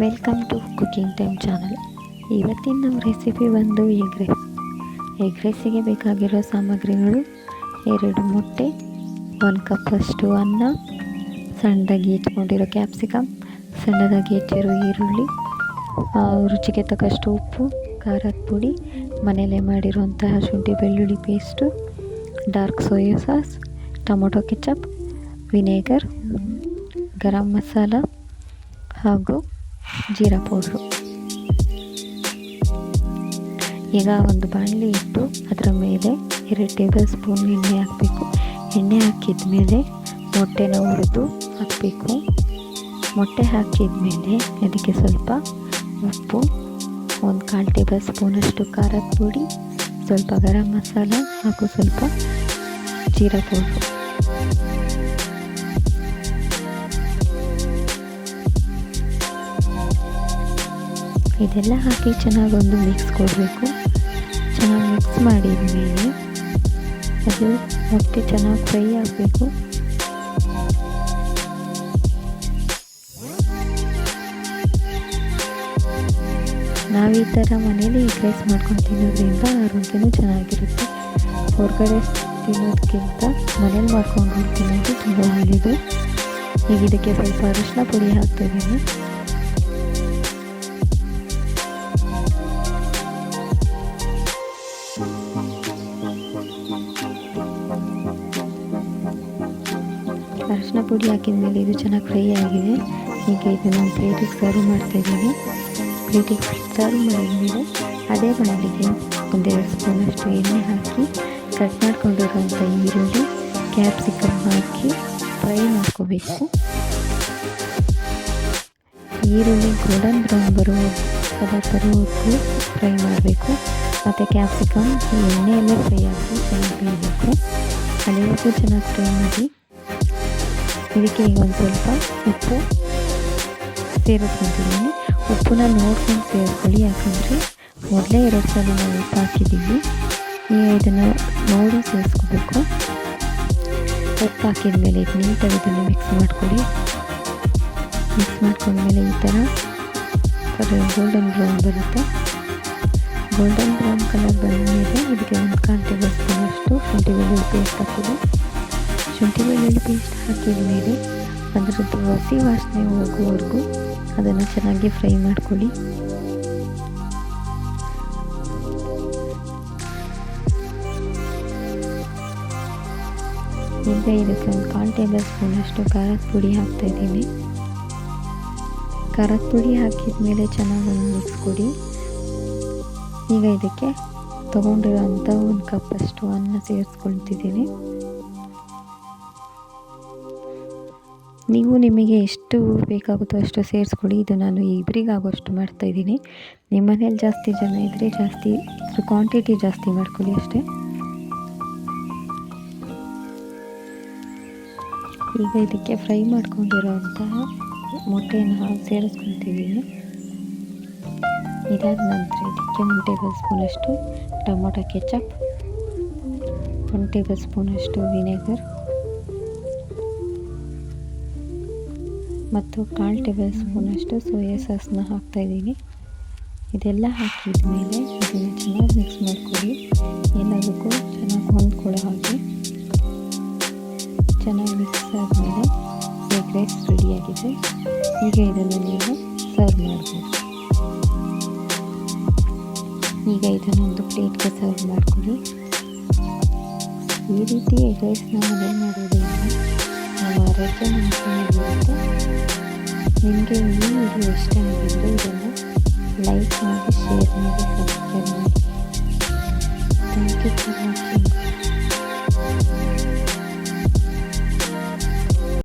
Welcome to cooking time channel ಇವತ್ತಿನ ನಮ್ಮ recipe ಬಂದು ಎಗ್ ರೈಸ್ ಎಗ್ ರೈಸಿಗೆ ಬೇಕಾಗಿರೋ ಸಾಮಗ್ರಿಗಳು ಎರಡು ಮೊಟ್ಟೆ, ಒಂದು ಕಪ್ಪಷ್ಟು ಅನ್ನ, ಸಣ್ಣದಾಗಿ ಹೆಚ್ಚಿಕೊಂಡಿರೋ ಕ್ಯಾಪ್ಸಿಕಮ್ ಸಣ್ಣದಾಗಿ ಹೆಚ್ಚಿರೋ ಈರುಳ್ಳಿ ರುಚಿಗೆ ತಕ್ಕಷ್ಟು ಉಪ್ಪು, ಖಾರದ ಪುಡಿ ಮನೆಯಲ್ಲೇ ಮಾಡಿರುವಂತಹ ಶುಂಠಿ ಬೆಳ್ಳುಳ್ಳಿ paste dark soya sauce tomato ketchup vinegar garam masala ಹಾಗೂ ಜೀರಾ ಪೌಡ್ರು. ಈಗ ಒಂದು ಬಾಣಲಿ ಇಟ್ಟು ಅದರ ಮೇಲೆ ಎರಡು ಟೇಬಲ್ ಸ್ಪೂನ್ ಎಣ್ಣೆ ಹಾಕಬೇಕು. ಎಣ್ಣೆ ಹಾಕಿದ ಮೇಲೆ ಮೊಟ್ಟೆನ ಹುರಿದು ಹಾಕಬೇಕು. ಮೊಟ್ಟೆ ಹಾಕಿದ ಮೇಲೆ ಅದಕ್ಕೆ ಸ್ವಲ್ಪ ಉಪ್ಪು, ಒಂದು ಕಾಲು ಟೇಬಲ್ ಸ್ಪೂನಷ್ಟು ಖಾರದ ಪುಡಿ, ಸ್ವಲ್ಪ ಗರಂ ಮಸಾಲ ಹಾಗೂ ಸ್ವಲ್ಪ ಜೀರಾ ಪೌಡ್ರು. ಇದೆಲ್ಲ ಹಾಕಿ ಚೆನ್ನಾಗಿ ಒಂದು ಮಿಕ್ಸ್ ಕೊಡಬೇಕು. ಚೆನ್ನಾಗಿ ಮಿಕ್ಸ್ ಮಾಡಿದ ಮೇಲೆ ಅದು ಮೊಟ್ಟೆ ಚೆನ್ನಾಗಿ ಫ್ರೈ ಆಗಬೇಕು. ನಾವು ಈ ಥರ ಮನೇಲಿ ಎಗ್ ಮಾಡ್ಕೊಂಡು ತಿನ್ನೋದ್ರಿಂದ ಆರೋಗ್ಯನೂ ಚೆನ್ನಾಗಿರುತ್ತೆ. ಹೊರಗಡೆ ತಿನ್ನೋದಕ್ಕಿಂತ ಮನೇಲಿ ಮಾಡ್ಕೊಂಡು ತಿನ್ನೋದು ತುಂಬ ಒಳ್ಳೆಯದು ಈಗ ಇದಕ್ಕೆ ಸ್ವಲ್ಪ ಅರಿಶಿನ ಪುಡಿ ಹಾಕ್ತಿದ್ದೀನಿ ಅರಿಶಿನ ಪುಡಿ ಹಾಕಿದ ಮೇಲೆ ಇದು ಚೆನ್ನಾಗಿ ಫ್ರೈ ಆಗಿದೆ. ಈಗ ಇದನ್ನು ಪ್ಲೇಟಿಗೆ ಸರ್ವ್ ಮಾಡ್ತಾಯಿದ್ದೀನಿ ಪ್ಲೇಟಿಗೆ ಸರ್ವ್ ಮಾಡಿದ್ಮೇಲೆ ಅದೇ ಬಾಣಲಿಗೆ ಒಂದೆರಡು ಸ್ಪೂನಷ್ಟು ಎಣ್ಣೆ ಹಾಕಿ ಕಟ್ ಮಾಡ್ಕೊಂಡಿರುವಂಥ ಈರುಳ್ಳಿ ಕ್ಯಾಪ್ಸಿಕಮ್ ಹಾಕಿ ಫ್ರೈ ಮಾಡ್ಕೋಬೇಕು. ಈರುಳ್ಳಿ ಗೋಲ್ಡನ್ ಬ್ರೌನ್ ಬರುವ ಕಲರ್ ಫ್ರೈ ಮಾಡಬೇಕು. ಮತ್ತು ಕ್ಯಾಪ್ಸಿಕಮ್ ಎಣ್ಣೆಯಲ್ಲೇ ಫ್ರೈ ಹಾಕಿ ಚೆನ್ನಾಗಿ ಬೇಯಬೇಕು. ಅಲ್ಲಿವರೆಗೂ ಚೆನ್ನಾಗಿ ಫ್ರೈ ಮಾಡಿ. ಇದಕ್ಕೆ ಈಗ ಒಂದು ಸ್ವಲ್ಪ ಉಪ್ಪು ಸೇರಿಸ್ಕೊತಿದ್ದೀನಿ ಉಪ್ಪನ್ನ ನೋಡ್ಕೊಂಡು ಸೇರಿಸ್ಕೊಳ್ಳಿ ಯಾಕಂದರೆ ಮೊದಲೇ ಎರಡು ಸಲ ನಾವು ಉಪ್ಪು ಹಾಕಿದ್ದೀವಿ. ಈಗ ಇದನ್ನು ನೋಡಿ ಸೇರಿಸ್ಕೋಬೇಕು. ಉಪ್ಪು ಹಾಕಿದ ಮೇಲೆ ಇದು ನೀಟಾಗಿ ಇದನ್ನು ಮಿಕ್ಸ್ ಮಾಡ್ಕೊಳ್ಳಿ. ಮಿಕ್ಸ್ ಮಾಡ್ಕೊಂಡ್ಮೇಲೆ ಈ ಥರ ಗೋಲ್ಡನ್ ಬ್ರೌನ್ ಬರುತ್ತೆ. ಗೋಲ್ಡನ್ ಬ್ರೌನ್ ಕಲರ್ ಬಂದಮೇಲೆ ಇದಕ್ಕೆ ಒಂದು ಕಾಲು ಟೇಬಲ್ ಹಾಕಿದೆ ಶುಂಠಿ ಬೆಳ್ಳುಳ್ಳಿ ಪೇಸ್ಟ್ ಹಾಕಿದ ಮೇಲೆ ಅದರದ್ದು ಹಸಿ ವಾಸನೆ ಹೋಗುವವರೆಗೂ ಅದನ್ನು ಚೆನ್ನಾಗಿ ಫ್ರೈ ಮಾಡ್ಕೊಳ್ಳಿ. ಈಗ ಇದಕ್ಕೆ ಒಂದು ಕಾಲು ಟೇಬಲ್ ಸ್ಪೂನಷ್ಟು ಖಾರದ ಪುಡಿ ಹಾಕ್ತಾಯಿದ್ದೀನಿ ಖಾರದ ಪುಡಿ ಹಾಕಿದ ಮೇಲೆ ಚೆನ್ನಾಗಿ ಒಂದು ಮಿಕ್ಸ್ ಕೊಡಿ ಈಗ ಇದಕ್ಕೆ ತೊಗೊಂಡಿರೋಂಥ ಒಂದು ಕಪ್ಪಷ್ಟು ಅನ್ನ ಸೇರಿಸ್ಕೊಳ್ತಿದ್ದೀನಿ. ನೀವು ನಿಮಗೆ ಎಷ್ಟು ಬೇಕಾಗುತ್ತೋ ಅಷ್ಟು ಸೇರಿಸ್ಕೊಳ್ಳಿ. ಇದು ನಾನು ಇಬ್ಬರಿಗಾಗುವಷ್ಟು ಮಾಡ್ತಾಯಿದ್ದೀನಿ ನಿಮ್ಮ ಮನೇಲಿ ಜಾಸ್ತಿ ಜನ ಇದ್ದರೆ ಜಾಸ್ತಿ ಕ್ವಾಂಟಿಟಿ ಜಾಸ್ತಿ ಮಾಡ್ಕೊಳ್ಳಿ ಅಷ್ಟೇ. ಈಗ ಇದಕ್ಕೆ ಫ್ರೈ ಮಾಡ್ಕೊಂಡಿರೋಂತಹ ಮೊಟ್ಟೆಯನ್ನು ಸೇರಿಸ್ಕೊತಿದ್ದೀನಿ ಇದಾದ ನಂತರ ಇದಕ್ಕೆ ಒಂದು ಟೇಬಲ್ ಸ್ಪೂನಷ್ಟು ಟೊಮೊಟೊ ಕೆಚಪ್, ಒಂದು ಟೇಬಲ್ ಸ್ಪೂನಷ್ಟು ವಿನೆಗರ್ ಮತ್ತು ಕಾಲು ಟೇಬಲ್ ಸ್ಪೂನಷ್ಟು ಸೋಯಾ ಸಾಸ್ನ ಹಾಕ್ತಾಯಿದ್ದೀನಿ ಇದೆಲ್ಲ ಹಾಕಿದ ಮೇಲೆ ಇದನ್ನು ಚೆನ್ನಾಗಿ ಮಿಕ್ಸ್ ಮಾಡ್ಕೊಳ್ಳಿ. ಏನಾದಕ್ಕೂ ಚೆನ್ನಾಗಿ ಹೊಂದ್ಕೊಳ್ಳೋ ಹಾಗೆ. ಚೆನ್ನಾಗಿ ಮಿಕ್ಸ್ ಆದಮೇಲೆ ಎಗ್ ರೈಸ್ ರೆಡಿಯಾಗಿದೆ ಈಗ ಇದನ್ನು ನೀವು ಸರ್ವ್ ಮಾಡ್ಬೋದು. ಈಗ ಇದನ್ನು ಒಂದು ಪ್ಲೇಟ್ಗೆ ಸರ್ವ್ ಮಾಡ್ಕೊಳ್ಳಿ. ಈ ರೀತಿ ಎಗ್ ರೈಸ್ನ ಮನೆ ಮಾಡೋದ್ರಿಂದ ನಮ್ಮ ಆರೋಗ್ಯ ನಿಮಗೆ ಈ ವಿಡಿಯೋ ಇಷ್ಟ ಆಗಿದ್ದರೆ ಇದನ್ನು ಲೈಕ್ ಮಾಡಿ ಶೇರ್ ಮಾಡಿ